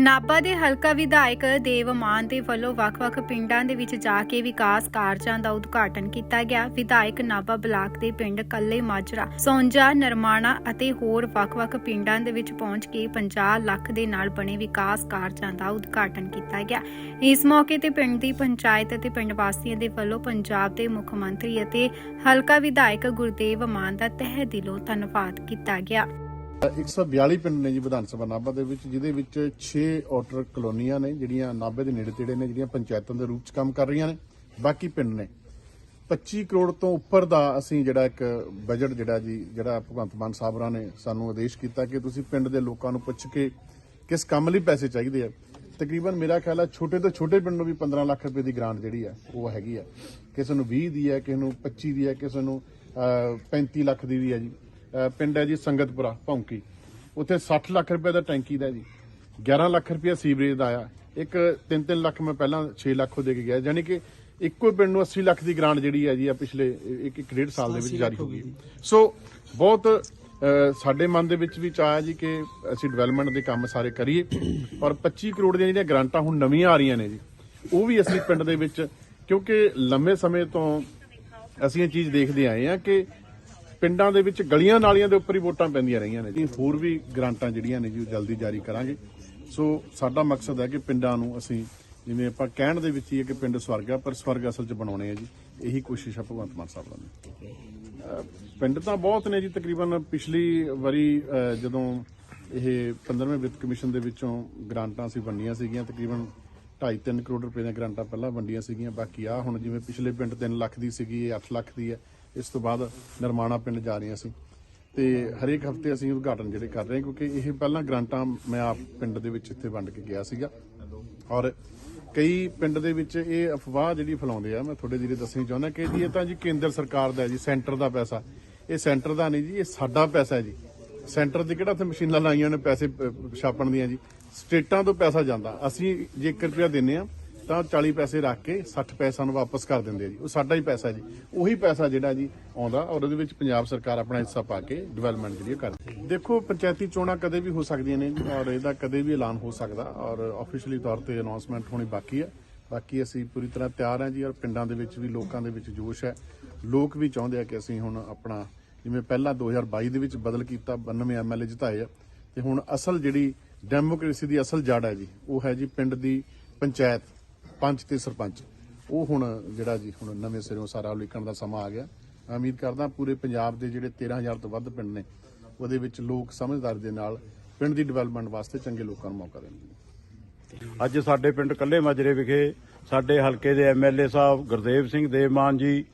ਨਾਭਾ ਦੇ ਹਲਕਾ ਵਿਧਾਇਕ ਦੇਵ ਮਾਨ ਦੇ ਵੱਲੋਂ ਵੱਖ-ਵੱਖ ਪਿੰਡਾਂ ਦੇ ਵਿੱਚ ਜਾ ਕੇ ਵਿਕਾਸ ਕਾਰਜਾਂ ਦਾ ਉਦਘਾਟਨ ਕੀਤਾ ਗਿਆ। ਵਿਧਾਇਕ ਨਾਭਾ ਬਲਾਕ ਦੇ ਪਿੰਡ ਕੱਲੇ ਮਾਜਰਾ, ਸੌਂਜਾ, ਨਰਮਾਣਾ ਅਤੇ ਹੋਰ ਵੱਖ-ਵੱਖ ਪਿੰਡਾਂ ਦੇ ਵਿੱਚ ਪਹੁੰਚ ਕੇ 50 ਲੱਖ ਦੇ ਨਾਲ ਬਣੇ ਵਿਕਾਸ ਕਾਰਜਾਂ ਦਾ ਉਦਘਾਟਨ ਕੀਤਾ ਗਿਆ। ਇਸ ਮੌਕੇ ਤੇ ਪਿੰਡ ਦੀ ਪੰਚਾਇਤ ਅਤੇ ਪਿੰਡ ਵਾਸੀਆਂ ਦੇ ਵੱਲੋਂ ਪੰਜਾਬ ਦੇ ਮੁੱਖ ਮੰਤਰੀ ਅਤੇ ਹਲਕਾ ਵਿਧਾਇਕ ਗੁਰਦੇਵ ਮਾਨ ਦਾ ਤਹਿ ਦਿਲੋਂ ਧੰਨਵਾਦ ਕੀਤਾ ਗਿਆ। 142 ਪਿੰਡ ਨੇ ਜੀ ਵਿਧਾਨ ਸਭਾ ਨਾਭਾ ਦੇ ਵਿੱਚ ਜਿਹਦੇ ਵਿੱਚ 6 ਆਊਟਰ ਕਲੋਨੀਆਂ ਨੇ ਜਿਹੜੀਆਂ ਨਾਭੇ ਦੇ ਨੇੜੇ ਤੇੜੇ ਨੇ ਜਿਹੜੀਆਂ ਪੰਚਾਇਤਾਂ ਦੇ ਰੂਪ ਚ ਕੰਮ ਕਰ ਰਹੀਆਂ ਨੇ। ਬਾਕੀ ਪਿੰਡ ਨੇ। 25 ਕਰੋੜ ਤੋਂ ਉੱਪਰ ਦਾ ਅਸੀਂ ਜਿਹੜਾ ਇੱਕ ਬਜਟ ਜਿਹੜਾ ਜੀ ਜਿਹੜਾ ਭਗਵੰਤ ਮਾਨ ਸਾਹਿਬਰਾਂ ਨੇ ਸਾਨੂੰ ਆਦੇਸ਼ ਕੀਤਾ ਕਿ ਤੁਸੀਂ ਪਿੰਡ ਦੇ ਲੋਕਾਂ ਨੂੰ ਪੁੱਛ ਕੇ ਕਿਸ ਕੰਮ ਲਈ ਪੈਸੇ ਚਾਹੀਦੇ ਆ। ਤਕਰੀਬਨ ਮੇਰਾ ਖਿਆਲ ਹੈ ਛੋਟੇ ਤੋਂ ਛੋਟੇ ਪਿੰਡ ਨੂੰ ਵੀ 15 ਲੱਖ ਰੁਪਏ ਦੀ ਗ੍ਰਾਂਟ ਜਿਹੜੀ ਆ ਉਹ ਹੈਗੀ ਆ। ਕਿਸੇ ਨੂੰ 20 ਦੀ ਹੈ ਕਿਸੇ ਨੂੰ 25 ਦੀ ਹੈ ਕਿਸੇ ਨੂੰ ਅਹ, 35 ਲੱਖ ਦੀ ਵੀ ਹੈ ਜੀ। ਪਿੰਡ ਹੈ ਜੀ ਸੰਗਤਪੁਰਾ ਭੌਂਕੀ। ਉੱਥੇ 60 ਲੱਖ ਰੁਪਏ ਦਾ ਟੈਂਕੀ ਦਾ ਜੀ। 11 ਲੱਖ ਰੁਪਏ ਸੀਵਰੇਜ ਦਾ ਆ ਇੱਕ 3-3 ਲੱਖ ਮੈਂ ਪਹਿਲਾਂ 6 ਲੱਖ ਉਹ ਦੇ ਕੇ ਗਿਆ। ਯਾਨੀ ਕਿ ਇੱਕੋ ਪਿੰਡ ਨੂੰ 80 ਲੱਖ ਦੀ ਗ੍ਰਾਂਟ ਜਿਹੜੀ ਹੈ ਜੀ ਆ ਪਿਛਲੇ ਇੱਕ ਇੱਕ ਡੇਢ ਸਾਲ ਦੇ ਵਿੱਚ ਜਾਰੀ ਹੋ ਗਈ ਸੋ ਬਹੁਤ ਸਾਡੇ ਮਨ ਦੇ ਵਿੱਚ ਵੀ ਚਾਹਿਆ ਜੀ ਕਿ ਅਸੀਂ ਡਿਵੈਲਪਮੈਂਟ ਦੇ ਕੰਮ ਸਾਰੇ ਕਰੀਏ। ਔਰ 25 ਕਰੋੜ ਦੀਆਂ ਜਿਹੜੀਆਂ ਗ੍ਰਾਂਟਾਂ ਹੁਣ ਨਵੀਆਂ ਆ ਰਹੀਆਂ ਨੇ ਜੀ ਉਹ ਵੀ ਅਸੀਂ ਪਿੰਡ ਦੇ ਵਿੱਚ ਕਿਉਂਕਿ ਲੰਮੇ ਸਮੇਂ ਤੋਂ ਅਸੀਂ ਇਹ ਚੀਜ਼ ਦੇਖਦੇ ਆਏ ਆ ਕਿ ਪਿੰਡਾਂ ਦੇ ਵਿੱਚ ਗਲੀਆਂ ਨਾਲੀਆਂ ਦੇ ਉੱਪਰ ਹੀ ਵੋਟਾਂ ਪੈਂਦੀਆਂ ਰਹੀਆਂ ਨੇ ਜੀ। ਹੋਰ ਵੀ ਗ੍ਰਾਂਟਾਂ ਜਿਹੜੀਆਂ ਨੇ ਜੀ, ਉਹ ਜਲਦੀ ਜਾਰੀ ਕਰਾਂਗੇ। ਸੋ ਸਾਡਾ ਮਕਸਦ ਹੈ ਕਿ ਪਿੰਡਾਂ ਨੂੰ ਅਸੀਂ ਜਿਵੇਂ ਆਪਾਂ ਕਹਿਣ ਦੇ ਵਿੱਚ ਹੀ ਹੈ ਕਿ ਪਿੰਡ ਸਵਰਗ ਆ, ਪਰ ਸਵਰਗ ਅਸਲ 'ਚ ਬਣਾਉਣੇ ਆ ਜੀ। ਇਹੀ ਕੋਸ਼ਿਸ਼ ਆ ਭਗਵੰਤ ਮਾਨ ਸਾਹਿਬ ਦਾ ਪਿੰਡ ਤਾਂ ਬਹੁਤ ਨੇ ਜੀ, ਤਕਰੀਬਨ ਪਿਛਲੀ ਵਾਰੀ ਜਦੋਂ ਇਹ 15ਵੇਂ ਵਿੱਤ ਕਮਿਸ਼ਨ ਦੇ ਵਿੱਚੋਂ ਗ੍ਰਾਂਟਾਂ ਸੀ ਵੰਡੀਆਂ ਸੀਗੀਆਂ, ਤਕਰੀਬਨ 2.5-3 ਕਰੋੜ ਰੁਪਏ ਦੀਆਂ ਗ੍ਰਾਂਟਾਂ ਪਹਿਲਾਂ ਵੰਡੀਆਂ ਸੀਗੀਆਂ। ਬਾਕੀ ਆ ਹੁਣ ਜਿਵੇਂ ਪਿਛਲੇ ਪਿੰਡ 3 ਲੱਖ ਦੀ ਸੀਗੀ, ਇਹ 8 ਲੱਖ ਦੀ ਹੈ। ਇਸ ਤੋਂ ਬਾਅਦ ਨਿਰਮਾਣਾ ਪਿੰਡ ਜਾ ਰਹੀਆਂ ਅਸੀਂ ਤੇ ਹਰੇਕ ਹਫ਼ਤੇ ਅਸੀਂ ਉਦਘਾਟਨ ਜਿਹੜੇ ਕਰ ਰਹੇ ਹਾਂ ਕਿਉਂਕਿ ਇਹ ਪਹਿਲਾਂ ਗ੍ਰਾਂਟਾਂ ਮੈਂ ਆਪ ਪਿੰਡ ਦੇ ਵਿੱਚ ਇੱਥੇ ਵੰਡ ਕੇ ਗਿਆ ਸੀਗਾ। ਔਰ ਕਈ ਪਿੰਡ ਦੇ ਵਿੱਚ ਇਹ ਅਫਵਾਹ ਜਿਹੜੀ ਫੈਲਾਉਂਦੇ ਆ ਮੈਂ ਤੁਹਾਡੇ ਜਿਹੜੇ ਦੱਸਣੀ ਚਾਹੁੰਦਾ ਕਿ ਜੀ ਇਹ ਤਾਂ ਜੀ ਕੇਂਦਰ ਸਰਕਾਰ ਦਾ ਹੈ ਜੀ ਸੈਂਟਰ ਦਾ ਪੈਸਾ। ਇਹ ਸੈਂਟਰ ਦਾ ਨਹੀਂ ਜੀ ਇਹ ਸਾਡਾ ਪੈਸਾ ਹੈ ਜੀ। ਸੈਂਟਰ ਦੇ ਕਿਹੜਾ ਉੱਥੇ ਮਸ਼ੀਨਾਂ ਲਾਈਆਂ ਨੇ ਪੈਸੇ ਅਹ, ਛਾਪਣ ਦੀਆਂ ਜੀ। ਸਟੇਟਾਂ ਤੋਂ ਪੈਸਾ ਜਾਂਦਾ। ਅਸੀਂ ਜੇ 1 ਰੁਪਿਆ ਦਿੰਨੇ ਆ ਤਾਂ 40 ਪੈਸੇ ਰੱਖ ਕੇ 60 ਪੈਸੇ ਨੂੰ ਵਾਪਸ ਕਰ ਦਿੰਦੇ ਆ ਜੀ। ਉਹ ਸਾਡਾ ਹੀ ਪੈਸਾ ਜੀ। ਉਹੀ ਪੈਸਾ ਜਿਹੜਾ ਜੀ ਆਉਂਦਾ ਔਰ ਉਹਦੇ ਵਿੱਚ ਪੰਜਾਬ ਸਰਕਾਰ ਆਪਣਾ ਹਿੱਸਾ ਪਾ ਕੇ ਡਿਵੈਲਪਮੈਂਟ ਜਿਹੜੀ ਉਹ ਕਰਦੀ ਹੈ। ਦੇਖੋ, ਪੰਚਾਇਤੀ ਚੋਣਾਂ ਕਦੇ ਵੀ ਹੋ ਸਕਦੀਆਂ ਨੇ ਜੀ ਔਰ ਇਹਦਾ ਕਦੇ ਵੀ ਐਲਾਨ ਹੋ ਸਕਦਾ ਔਰ ਆਫੀਸ਼ੀਅਲੀ ਤੌਰ ਤੇ ਅਨਾਉਂਸਮੈਂਟ ਹੋਣੀ ਬਾਕੀ ਹੈ। ਬਾਕੀ ਅਸੀਂ ਪੂਰੀ ਤਰ੍ਹਾਂ ਤਿਆਰ ਹਾਂ ਜੀ ਔਰ ਪਿੰਡਾਂ ਦੇ ਵਿੱਚ ਵੀ, ਲੋਕਾਂ ਦੇ ਵਿੱਚ ਜੋਸ਼ ਹੈ। ਲੋਕ ਵੀ ਚਾਹੁੰਦੇ ਆ ਕਿ ਅਸੀਂ ਹੁਣ ਆਪਣਾ ਜਿਵੇਂ ਪਹਿਲਾਂ 2022 ਦੇ ਵਿੱਚ ਬਦਲ ਕੀਤਾ 92 ਐਮਐਲਏ ਜਿਤਾਏ ਆ। ਤੇ ਹੁਣ ਅਸਲ ਜਿਹੜੀ ਡੈਮੋਕ੍ਰੇਸੀ ਦੀ ਅਸਲ ਜੜ ਹੈ ਜੀ, ਉਹ ਹੈ ਜੀ ਪਿੰਡ ਦੀ ਪੰਚਾਇਤ। ਪੰਚ ਤੇ ਸਰਪੰਚ। ਉਹ ਹੁਣ ਜਿਹੜਾ ਜੀ ਹੁਣ ਨਵੇਂ ਸਿਰੋਂ ਸਾਰਾ ਉਲੀਕਣ ਦਾ ਸਮਾਂ ਆ ਗਿਆ। ਮੈਂ ਉਮੀਦ ਕਰਦਾ ਪੂਰੇ ਪੰਜਾਬ ਦੇ ਜਿਹੜੇ 13000 ਤੋਂ ਵੱਧ ਪਿੰਡ ਨੇ, ਉਹਦੇ ਵਿੱਚ ਲੋਕ ਸਮਝਦਾਰ ਦੇ ਨਾਲ ਪਿੰਡ ਦੀ ਡਿਵੈਲਪਮੈਂਟ ਵਾਸਤੇ ਚੰਗੇ ਲੋਕਾਂ ਨੂੰ ਮੌਕਾ ਦੇਣਗੇ। ਅੱਜ ਸਾਡੇ ਪਿੰਡ ਕੱਲੇ ਮਾਜਰੇ ਵਿਖੇ ਸਾਡੇ ਹਲਕੇ ਦੇ ਐਮਐਲਏ ਸਾਹਿਬ ਗੁਰਦੇਵ ਸਿੰਘ ਦੇਵਮਾਨ ਜੀ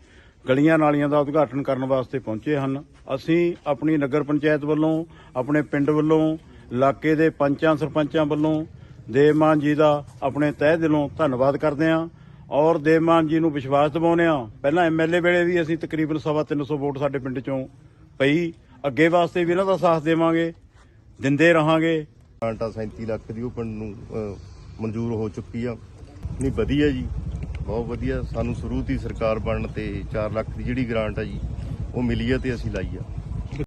ਗਲੀਆਂ ਨਾਲੀਆਂ ਦਾ ਉਦਘਾਟਨ ਕਰਨ ਵਾਸਤੇ ਪਹੁੰਚੇ ਹਨ। ਅਸੀਂ ਆਪਣੀ ਨਗਰ ਪੰਚਾਇਤ ਵੱਲੋਂ, ਆਪਣੇ ਪਿੰਡ ਵੱਲੋਂ, ਇਲਾਕੇ ਦੇ ਪੰਚਾਂ ਸਰਪੰਚਾਂ ਵੱਲੋਂ ਦੇਵਮਾਨ ਜੀ ਦਾ ਆਪਣੇ ਤਹਿ ਦਿਲੋਂ ਧੰਨਵਾਦ ਕਰਦੇ ਹਾਂ ਔਰ ਦੇਵਮਾਨ ਜੀ ਨੂੰ ਵਿਸ਼ਵਾਸ ਦਿਵਾਉਂਦੇ ਹਾਂ। ਪਹਿਲਾਂ ਐਮਐਲਏ ਵੇਲੇ ਵੀ ਅਸੀਂ ਤਕਰੀਬਨ ਸਵਾ ਤਿੰਨ ਸੌ ਵੋਟ ਸਾਡੇ ਪਿੰਡ ਚੋਂ ਪਈ। ਅੱਗੇ ਵਾਸਤੇ ਵੀ ਇਹਨਾਂ ਦਾ ਸਾਥ ਦੇਵਾਂਗੇ, ਦਿੰਦੇ ਰਹਾਂਗੇ। ਗ੍ਰਾਂਟਾਂ 37 ਲੱਖ ਦੀ ਉਹ ਪਿੰਡ ਨੂੰ ਮਨਜ਼ੂਰ ਹੋ ਚੁੱਕੀ ਆ। ਨਹੀਂ, ਵਧੀਆ ਜੀ, ਬਹੁਤ ਵਧੀਆ। ਸਾਨੂੰ ਸ਼ੁਰੂ ਤੋਂ ਸਰਕਾਰ ਬਣਨ ਤੇ 4 ਲੱਖ ਦੀ ਜਿਹੜੀ ਗ੍ਰਾਂਟ ਆ ਜੀ, ਉਹ ਮਿਲੀ ਆ ਤੇ ਅਸੀਂ ਲਾਈ ਆ।